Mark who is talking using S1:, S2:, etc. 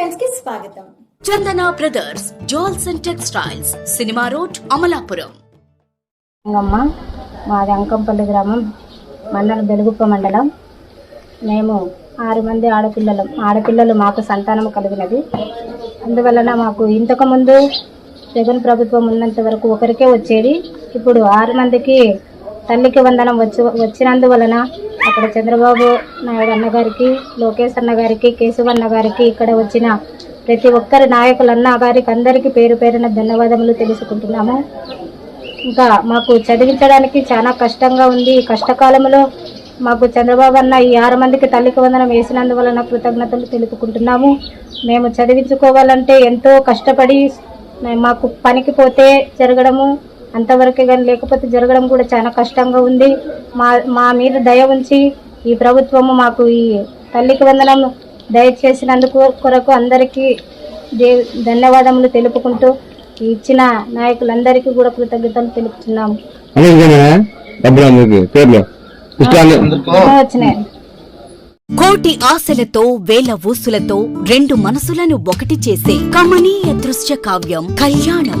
S1: స్వాగతం.
S2: Chandana brothers jewels and textiles cinema road Amalapuram.
S3: Rangamma మాది అంకంపల్లి గ్రామం మండలం బెలుగుప్ప మండలం. మేము ఆరు మంది ఆడపిల్లలు ఆడపిల్లలు మాకు సంతానం కలిగినది. అందువలన మాకు ఇంతకుముందు జగన్ ప్రభుత్వం ఉన్నంత వరకు ఒకరికే వచ్చేది. ఇప్పుడు ఆరు మందికి తల్లికి వందనం వచ్చి వచ్చినందువలన అక్కడ చంద్రబాబు నాయుడు అన్నగారికి లోకేష్ అన్నగారికి కేశవ్ అన్నగారికి ఇక్కడ వచ్చిన ప్రతి ఒక్కరి నాయకులు అన్న గారికి అందరికీ పేరు పేరున ధన్యవాదములు తెలుసుకుంటున్నాము. ఇంకా మాకు చదివించడానికి చాలా కష్టంగా ఉంది. ఈ కష్టకాలంలో మాకు చంద్రబాబు అన్న ఈ ఆరు మందికి తల్లికి వందనం వేసినందువలన కృతజ్ఞతలు తెలుపుకుంటున్నాము. మేము చదివించుకోవాలంటే ఎంతో కష్టపడి మాకు పనికి పోతే జరగడము అంతవరకే కానీ లేకపోతే జరగడం కూడా చాలా కష్టంగా ఉంది. మా మా మీద దయ ఉంచి ఈ ప్రభుత్వము మాకు ఈ తల్లికి వందనం దయచేసినందుకు కొరకు అందరికీ దే ధన్యవాదములు తెలుపుకుంటూ ఇచ్చిన నాయకులందరికీ కూడా కృతజ్ఞతలు తెలుపుతున్నాము. వచ్చినాయి
S2: కోటి ఆశలతో వేల ఊసులతో రెండు మనసులను ఒకటి చేసే కమనీయ దృశ్య కావ్యం కళ్యాణం.